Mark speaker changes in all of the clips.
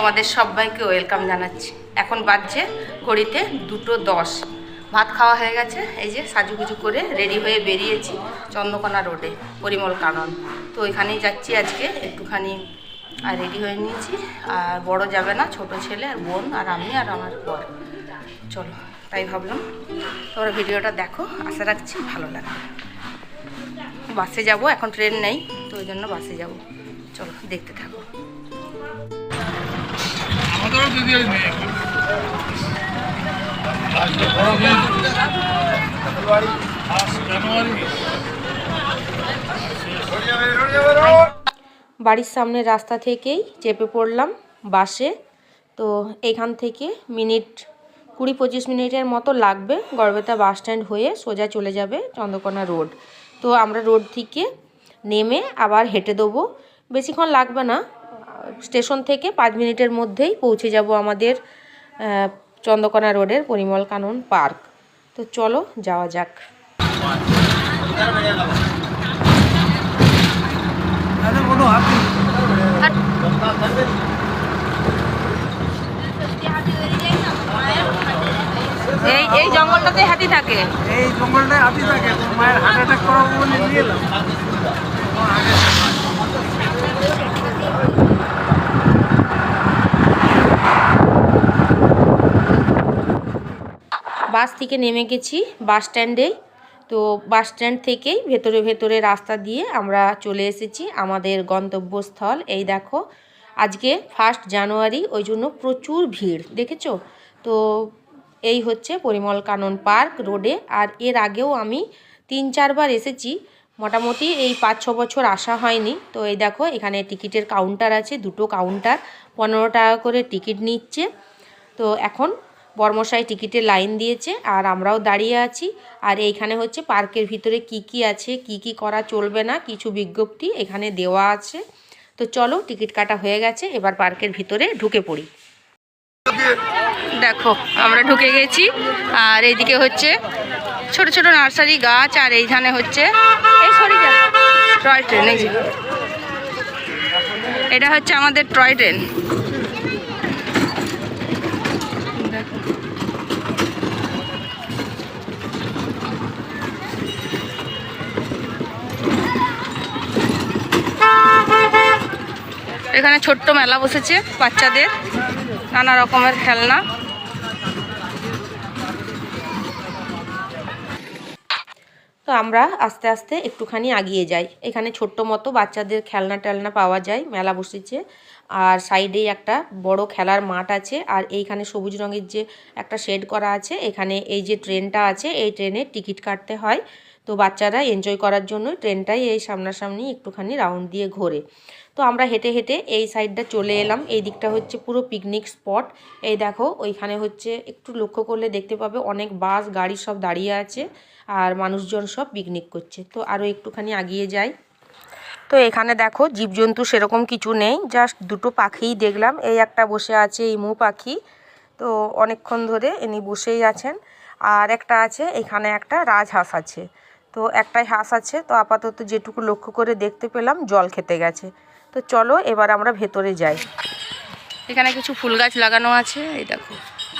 Speaker 1: তোমাদের সবাইকে ওয়েলকাম জানাচ্ছি। এখন বাজছে ঘড়িতে দুটো দশ। ভাত খাওয়া হয়ে গেছে, এই যে সাজুগুজু করে রেডি হয়ে বেরিয়েছি চন্দ্রকোনা রোডে, পরিমল কানন। তো ওইখানেই যাচ্ছি আজকে, একটুখানি, আর রেডি হয়ে নিয়েছি। আর বড় যাবে না, ছোট ছেলে, আর বোন, আর আমি আর আমার পর চলো, তাই ভাবলাম, তোমরা ভিডিওটা দেখো, আশা রাখছি ভালো লাগবে। বাসে যাব, এখন ট্রেন নেই, তো ওই জন্য বাসে যাব। চলো, দেখতে থাকো। বাড়ির সামনে রাস্তা থেকেই চেপে পড়লাম বাসে। তো এখান থেকে মিনিট কুড়ি পঁচিশ মিনিটের মতো লাগবে গড়বেতা বাস স্ট্যান্ড হয়ে সোজা চলে যাবে চন্দ্রকোনা রোড। তো আমরা রোড থেকে নেমে আবার হেঁটে দেবো। বেশিক্ষণ লাগবে না স্টেশন থেকে পাঁচ মিনিটের মধ্যেই পৌঁছে যাব আমাদের চন্দ্রকোনা রোডের পরিমল কানন পার্ক। তো চলো, যাওয়া যাক।
Speaker 2: হাতি
Speaker 1: এই এই জঙ্গলটাতে হাতি থাকে।
Speaker 2: এই জঙ্গলটায় হাতি থাকে, মায়ের হার্ট অ্যাটাক নিয়ে এলাম।
Speaker 1: বাস থেকে নেমে গেছি বাস স্ট্যান্ডে। তো বাস স্ট্যান্ড থেকেই ভেতরে ভেতরে রাস্তা দিয়ে আমরা চলে এসেছি আমাদের গন্তব্যস্থল। এই দেখো, আজকে ফার্স্ট জানুয়ারি ওই জন্য প্রচুর ভিড়, দেখেছ? তো এই হচ্ছে পরিমল কানন পার্ক রোডে। আর এর আগেও আমি তিন চারবার এসেছি, মোটামুটি এই পাঁচ ছ বছর আসা হয়নি। তো এই দেখো, এখানে টিকিটের কাউন্টার আছে, দুটো কাউন্টার পনেরো টাকা করে টিকিট নিচ্ছে। তো এখন বর্মশাই টিকিটের লাইন দিয়েছে আর আমরাও দাঁড়িয়ে আছি। আর এইখানে হচ্ছে পার্কের ভিতরে কি কি আছে, কি কি করা চলবে না, কিছু বিজ্ঞপ্তি এখানে দেওয়া আছে। তো চলো, টিকিট কাটা হয়ে গেছে, এবার পার্কের ভিতরে ঢুকে পড়ি। দেখো, আমরা ঢুকে গেছি, আর এইদিকে হচ্ছে ছোট ছোট নার্সারি গাছ, আর এইখানে হচ্ছে টয় ট্রেন এটা হচ্ছে আমাদের টয় ট্রেন। এখানে ছোট্ট মেলা বসেছে বাচ্চাদের, নানা রকমের খেলনা। তো আমরা আস্তে আস্তে একটুখানি আগিয়ে যাই। এখানে ছোট্ট মতো বাচ্চাদের খেলনা টেলনা পাওয়া যায়, মেলা বসেছে। আর সাইডেই একটা বড় খেলার মাঠ আছে। আর এইখানে সবুজ রঙের যে একটা শেড করা আছে, এখানে এই যে ট্রেনটা আছে, এই ট্রেনে টিকিট কাটতে হয়। তো বাচ্চারা এনজয় করার জন্য ট্রেনটাই এই সামনাসামনি একটুখানি রাউন্ড দিয়ে ঘোরে। তো আমরা হেঁটে হেঁটে এই সাইডটা চলে এলাম। এই দিকটা হচ্ছে পুরো পিকনিক স্পট এই দেখো, ওইখানে হচ্ছে একটু লক্ষ্য করলে দেখতে পাবে অনেক বাস, গাড়ি সব দাঁড়িয়ে আছে আর মানুষজন সব পিকনিক করছে। তো আরও একটুখানি আগিয়ে যাই। তো এখানে দেখো, জীবজন্তু সেরকম কিছু নেই। জাস্ট দুটো পাখিই দেখলাম। এই একটা বসে আছে ইমু পাখি। তো অনেকক্ষণ ধরে ইনি বসেই আছেন। আর একটা আছে, এখানে একটা রাজহাঁস আছে। তো একটাই হাঁস আছে। তো আপাতত যেটুকু লক্ষ্য করে দেখতে পেলাম, জল খেতে গেছে। তো চলো এবার আমরা ভেতরে যাই। এখানে কিছু ফুল গাছ লাগানো আছে এই দেখো।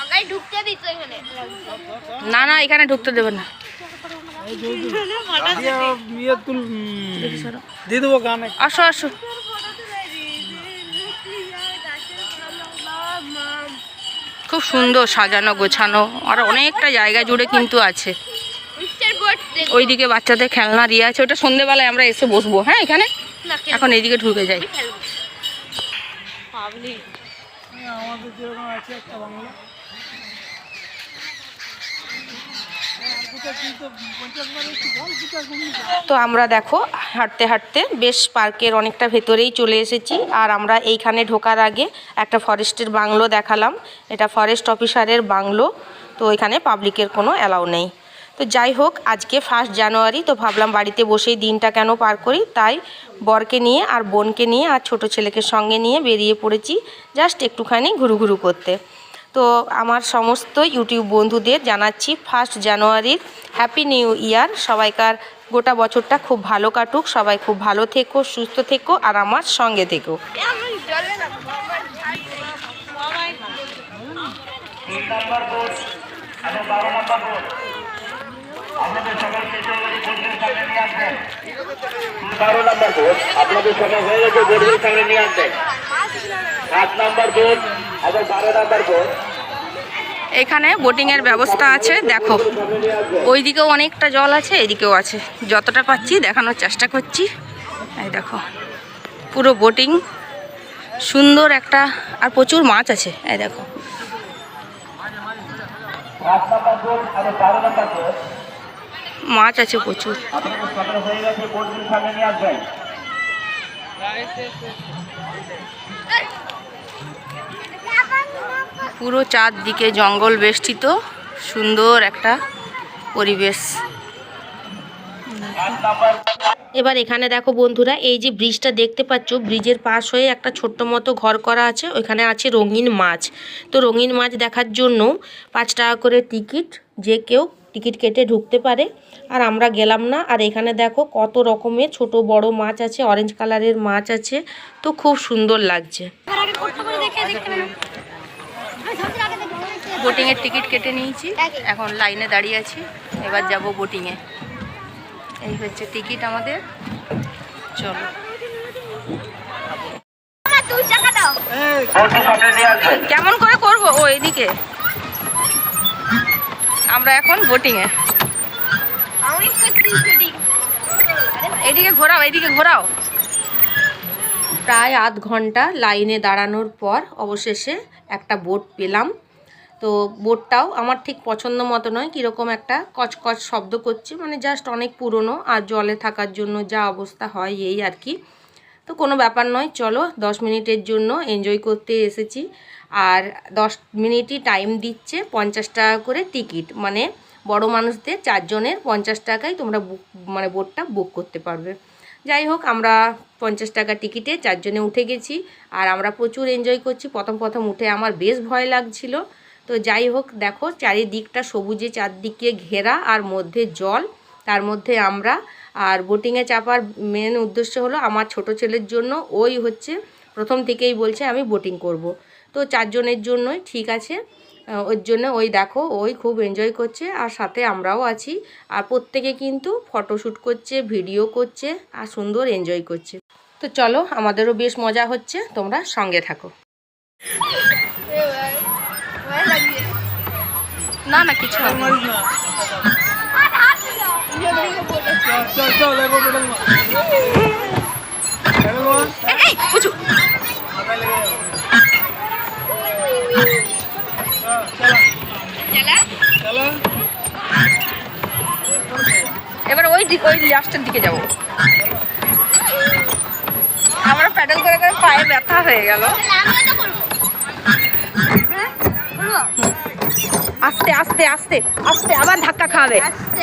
Speaker 3: আগাই ঢুকতে দিত এখানে?
Speaker 1: না না এখানে ঢুকতে দেবে না।
Speaker 2: গানে।
Speaker 1: আসো আসো। খুব সুন্দর সাজানো গোছানো আর অনেকটা জায়গা জুড়ে কিন্তু আছে। ওইদিকে বাচ্চাদের খেলনা দিয়ে আছে ওটা সন্ধেবেলায় আমরা এসে বসবো। হ্যাঁ এখানে? এখন এইদিকে ঢুকে যাই।
Speaker 2: আমাদের যেরকম আছে একটা বাংলা।
Speaker 1: তো আমরা দেখো হাঁটতে হাঁটতে বেশ পার্কের অনেকটা ভেতরেই চলে এসেছি। আর আমরা এইখানে ঢোকার আগে একটা ফরেস্টের বাংলো দেখালাম। এটা ফরেস্ট অফিসারের বাংলো তো এখানে পাবলিকের কোনো অ্যালাউ নেই। তো যাই হোক আজকে ফার্স্ট জানুয়ারি তো ভাবলাম বাড়িতে বসেই দিনটা কেন পার করি? তাই বরকে নিয়ে আর বোনকে নিয়ে আর ছোট ছেলেকে সঙ্গে নিয়ে বেরিয়ে পড়েছি জাস্ট একটুখানি ঘুরু ঘুরু করতে। তো আমার সমস্ত ইউটিউব বন্ধুদের জানাচ্ছি ফার্স্ট জানুয়ারির হ্যাপি নিউ ইয়ার সবাইকার গোটা বছরটা খুব ভালো কাটুক সবাই খুব ভালো থেকো সুস্থ থেকো আর আমার সঙ্গে থেকো।
Speaker 4: নম্বর বোর্ড এবং বারো নম্বর বোর্ড আপনাদের বারো নম্বর বোর্ড আপনাদের সময় হয়ে গেছে বোর্ডের সামনে নিয়ে আসবেন। সাত নম্বর বোর্ড এবং বারো নম্বর বোর্ড
Speaker 1: এখানে বোটিংয়ের ব্যবস্থা আছে দেখো। ওইদিকেও অনেকটা জল আছে এদিকেও আছে। যতটা পাচ্ছি দেখানোর চেষ্টা করছি। এই দেখো পুরো বোটিং সুন্দর একটা আর প্রচুর মাছ আছে এই দেখো। মাছ আছে প্রচুর। পুরো চারদিকে জঙ্গল বেষ্টিত, সুন্দর একটা পরিবেশ। এবার এখানে দেখো বন্ধুরা, এই যে ব্রিজটা দেখতে পাচ্ছ, ব্রিজের পাশ হয়ে একটা ছোট্ট মতো ঘর করা আছে, ওইখানে আছে রঙিন মাছ। তো রঙিন মাছ দেখার জন্য পাঁচ টাকা করে টিকিট, যে কেউ টিকিট কেটে ঢুকতে পারে। আর আমরা গেলাম না। আর এখানে দেখো কত রকমের ছোট বড় মাছ আছে অরেঞ্জ কালারের মাছ আছে। তো খুব সুন্দর লাগছে। বোটিংয়ের টিকিট কেটে নিয়েছি। এখন লাইনে দাঁড়িয়ে আছি। এবার যাব বোটিংয়ে এই হচ্ছে টিকিট আমাদের। চলো। কেমন করে করব? ও এদিকে। আমরা এখন বোটিংয়ে এদিকে ঘোরাও এদিকে ঘোরাও। প্রায় আধ ঘণ্টা লাইনে দাঁড়ানোর পর অবশেষে একটা বোট পেলাম। তো বোটটাও আমার ঠিক পছন্দ মতো নয়, কীরকম একটা কচকচ শব্দ করছে মানে জাস্ট অনেক পুরনো, আর জলে থাকার জন্য যা অবস্থা হয় এই আর কি। তো কোনো ব্যাপার নয়, চলো দশ মিনিটের জন্য এনজয় করতে এসেছি। আর দশ মিনিটই টাইম দিচ্ছে পঞ্চাশ টাকা করে টিকিট মানে বড় মানুষদের চারজনের পঞ্চাশ টাকায় তোমরা বুক মানে বোটটা বুক করতে পারবে। যাই হোক, আমরা পঞ্চাশ টাকা টিকিটে চারজনে উঠে গেছি, আর আমরা প্রচুর এনজয় করছি। প্রথম প্রথম উঠে আমার বেশ ভয় লাগছিল। তো যাই হোক, দেখো, চারিদিকটা সবুজে, চারদিকে ঘেরা, আর মধ্যে জল, তার মধ্যে আমরা আর বোটিংয়ে চাপার মেন উদ্দেশ্য হলো আমার ছোট ছেলের জন্য ওই হচ্ছে প্রথম থেকেই বলছে আমি বোটিং করব। তো চারজনের জন্যই ঠিক আছে। ওর জন্য ওই দেখো ওই খুব এনজয় করছে আর সাথে আমরাও আছি। আর প্রত্যেকে কিন্তু ফটোশ্যুট করছে ভিডিও করছে আর সুন্দর এনজয় করছে। তো চলো আমাদেরও বেশ মজা হচ্ছে। তোমরা সঙ্গে থাকো। না না কিছু এবার ওই দিক ওই লাস্টের দিকে যাব। আমরা প্যাডেল করে করে পায়ে ব্যথা হয়ে গেল। আস্তে আস্তে আস্তে আস্তে, আবার ধাক্কা খাবে
Speaker 3: আস্তে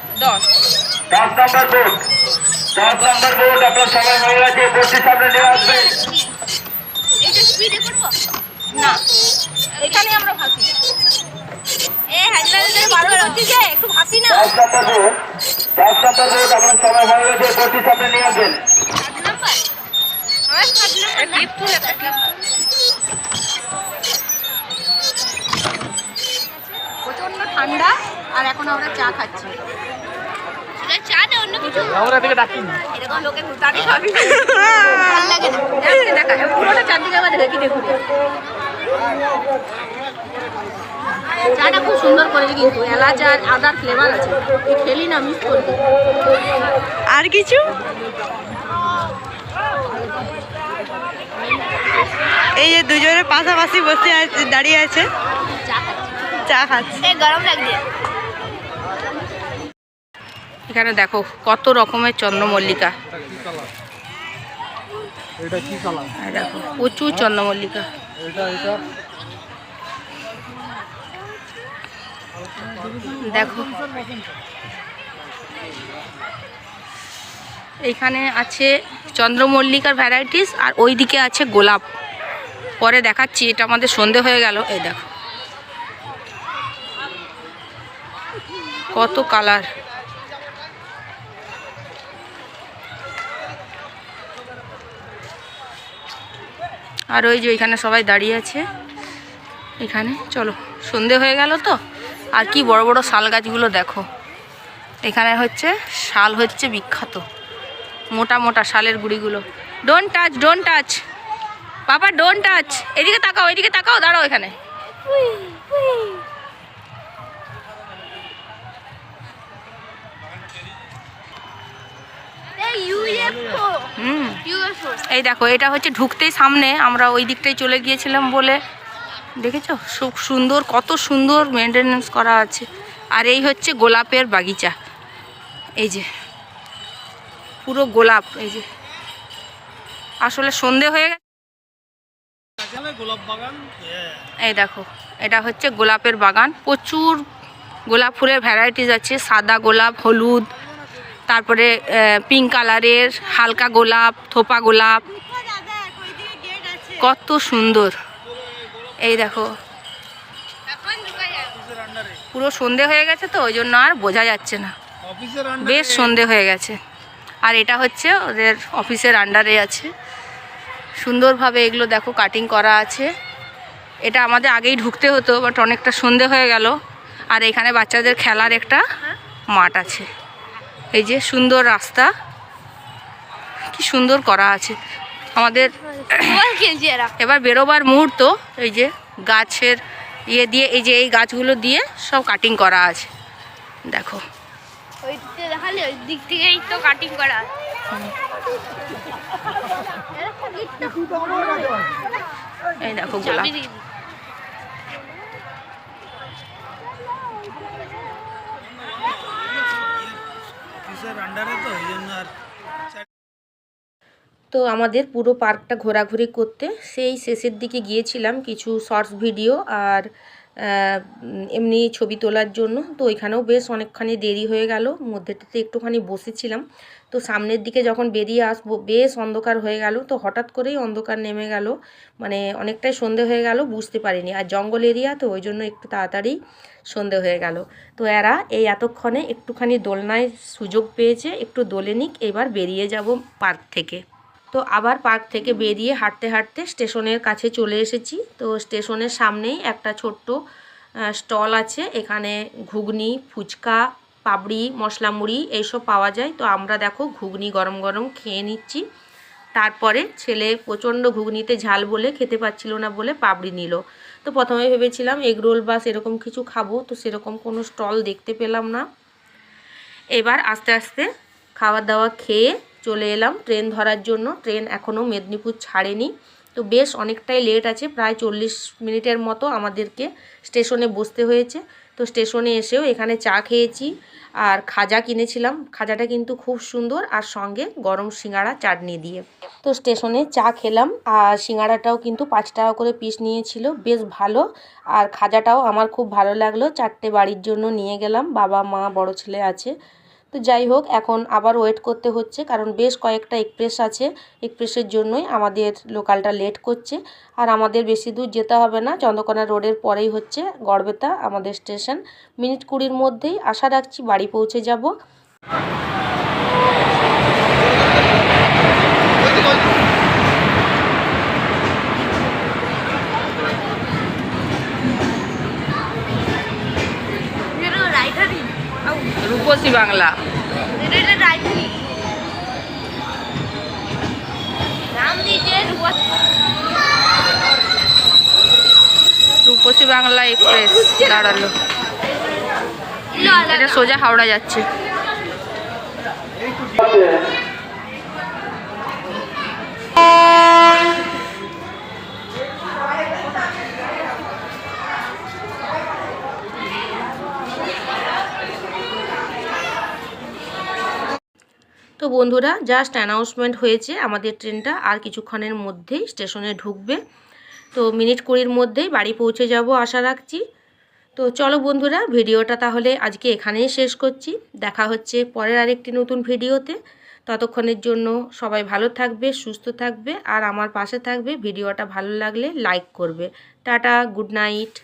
Speaker 4: দশ। দশ নম্বর বোর্ড দশ নম্বর বোর্ড আপনার সময় হয়ে গেছে বোর্ডের সামনে নিয়ে
Speaker 3: স্পিডে করব?
Speaker 1: না। এখানে আমরা ফাঁসি।
Speaker 3: এ হ্যান্ডেল বারো হচ্ছে যে একটু হাসি না।
Speaker 4: দশ নম্বর বোর্ড দশ নম্বর বোর্ড আপনার সময় হয়ে গেছে বোর্ডের সামনে নিয়ে আসবেন।
Speaker 3: সাত নাম্বার? আমার সাত নাম্বার
Speaker 1: ক্লিপ তুলে প্রচণ্ড ঠান্ডা আর এখন আমরা চা খাচ্ছি
Speaker 3: সেটা চা না অন্য কিছু
Speaker 2: আমরা থেকে ডাকি না।
Speaker 3: এরকম লোকে ঘুরতানি খাবি ভালো লাগে না।
Speaker 1: দেখা পুরোটা চারদিকে আবার দেখি। দেখুন চাটা খুব সুন্দর করেছে কিন্তু এলাচ আর আদার ফ্লেভার আছে। খেলি না মিস করবি। আর কিছু? এই যে দুজনের পাশাপাশি বসে আছে দাঁড়িয়ে আছে।
Speaker 3: চা খাচ্ছি। চা খাচ্ছে। গরম লাগছে।
Speaker 1: এখানে দেখো কত রকমের চন্দ্রমল্লিকা। দেখো প্রচুর চন্দ্রমল্লিকা। দেখো। এইখানে আছে চন্দ্রমল্লিকার ভ্যারাইটিস আর ওইদিকে আছে গোলাপ। পরে দেখাচ্ছি এটা আমাদের সন্ধে হয়ে গেল। এই দেখো। কত কালার। আর ওই যে ওইখানে সবাই দাঁড়িয়ে আছে। এখানে, চলো, সন্ধে হয়ে গেল তো? আর কি বড় বড় শাল গাছগুলো দেখো। এখানে হচ্ছে, শাল হচ্ছে বিখ্যাত। মোটা মোটা শালের গুড়িগুলো। ডোন্ট টাচ ডোন্ট টাচ বাবা ডোন্ট টাচ এদিকে তাকাও এদিকে তাকাও, দাঁড়াও এখানে। এই দেখো, এটা হচ্ছে ঢুকতেই সামনে, আমরা ওই দিকটাই চলে গিয়েছিলাম বলে। দেখেছ? খুব সুন্দর, কত সুন্দর মেনটেনেন্স করা আছে। আর এই হচ্ছে গোলাপের বাগিচা। এই যে, পুরো গোলাপ, এই যে। আসলে সন্ধে হয়ে গেছে। এই দেখো, এটা হচ্ছে গোলাপের বাগান। প্রচুর গোলাপ ফুলের ভ্যারাইটিস আছে। সাদা গোলাপ, হলুদ তারপরে পিঙ্ক কালারের হালকা গোলাপ থোপা গোলাপ। কত সুন্দর। এই দেখো। পুরো সন্ধে হয়ে গেছে তো ওই জন্য আর বোঝা যাচ্ছে না। বেশ সন্ধে হয়ে গেছে। আর এটা হচ্ছে ওদের অফিসের আন্ডারে আছে। সুন্দরভাবে এগুলো দেখো কাটিং করা আছে। এটা আমাদের আগেই ঢুকতে হতো বাট অনেকটা সন্ধে হয়ে গেল। আর এখানে বাচ্চাদের খেলার একটা মাঠ আছে। এই যে সুন্দর রাস্তা। কি সুন্দর করা আছে। আমাদের এবার বেরোবার মুহূর্ত, এই যে গাছের ইয়ে দিয়ে, এই যে এই গাছগুলো দিয়ে সব কাটিং করা আছে। দেখো। এই দেখো গোলাপ।
Speaker 2: তো
Speaker 1: তো আমাদের পুরো পার্কটা ঘোরাঘুরি করতে। সেই শেষের দিকে গিয়েছিলাম কিছু শর্টস ভিডিও আর এমনি ছবি তোলার জন্য। তো ওইখানেও বেশ অনেকখানি দেরি হয়ে গেল। মধ্যেটাতে একটুখানি বসেছিলাম। তো সামনের দিকে যখন বেরিয়ে আসব, বেশ অন্ধকার হয়ে গেল। তো হঠাৎ করেই অন্ধকার নেমে গেল। মানে অনেকটাই সন্ধে হয়ে গেল, বুঝতে পারিনি। আর জঙ্গল এরিয়া, তো ওই জন্য একটু তাড়াতাড়ি সন্ধে হয়ে গেল। তো এরা এই এতক্ষণে একটুখানি দোলনায় সুযোগ পেয়েছে, একটু দোলে নিক, এবার বেরিয়ে যাব পার্ক থেকে। তো আবার পার্ক থেকে বেরিয়ে হাঁটতে হাঁটতে স্টেশনের কাছে চলে এসেছি। তো স্টেশনের সামনেই একটা ছোট্ট স্টল আছে। এখানে ঘুগনি, ফুচকা পাবড়ি, মশলা মুড়ি এইসব পাওয়া যায়। তো আমরা দেখো ঘুগনি গরম গরম খেয়ে নিচ্ছি। তারপরে ছেলে প্রচণ্ড ঘুগনিতে ঝাল বলে খেতে পাচ্ছিল না বলে পাবড়ি নিল। তো প্রথমে ভেবেছিলাম এগরোল বা সেরকম কিছু খাব, তো সেরকম কোনো স্টল দেখতে পেলাম না। এবার আস্তে আস্তে খাওয়া দাওয়া খেয়ে চলে এলাম ট্রেন ধরার জন্য। ট্রেন এখনও মেদিনীপুর ছাড়েনি। তো বেশ অনেকটাই লেট আছে, প্রায় চল্লিশ মিনিটের মতো আমাদেরকে স্টেশনে বসতে হয়েছে। তো স্টেশনে এসেও এখানে চা খেয়েছি আর খাজা কিনেছিলাম। খাজাটা কিন্তু খুব সুন্দর আর সঙ্গে গরম সিঙ্গাড়া চাটনি দিয়ে। তো স্টেশনে চা খেলাম আর সিঙ্গাড়াটাও কিন্তু পাঁচ টাকা করে পিস নিয়েছিল, বেশ ভালো। আর খাজাটাও আমার খুব ভালো লাগল, চারটে বাড়ির জন্য নিয়ে গেলাম। বাবা, মা, বড় ছেলে আছে। তো যাই হোক, এখন আবার ওয়েট করতে হচ্ছে, কারণ বেশ কয়েকটা এক্সপ্রেস আছে। এক্সপ্রেসের জন্যই আমাদের লোকালটা লেট করছে। আর আমাদের বেশি দূর যেতে হবে না, চন্দ্রকোনা রোডের পরেই হচ্ছে গড়বেতা আমাদের স্টেশন মিনিট কুড়ির মধ্যেই আশা রাখছি বাড়ি পৌঁছে যাব
Speaker 3: এটা রাইটারই
Speaker 1: রূপসী বাংলা। রূপসী। বাংলা এক্সপ্রেস দাঁড়াল। এটা সোজা হাওড়া যাচ্ছে। তো বন্ধুরা জাস্ট অ্যানাউন্সমেন্ট হয়েছে, আমাদের ট্রেনটা আর কিছুক্ষণের মধ্যেই স্টেশনে ঢুকবে। তো মিনিট কুড়ির মধ্যেই বাড়ি পৌঁছে যাব আশা রাখছি। তো চলো বন্ধুরা, ভিডিওটা তাহলে আজকে এখানেই শেষ করছি। দেখা হচ্ছে পরের আরেকটি নতুন ভিডিওতে। ততক্ষণের জন্য সবাই ভালো থাকবে, সুস্থ থাকবে, আর আমার পাশে থাকবে। ভিডিওটা ভালো লাগলে লাইক করবে। Tata good night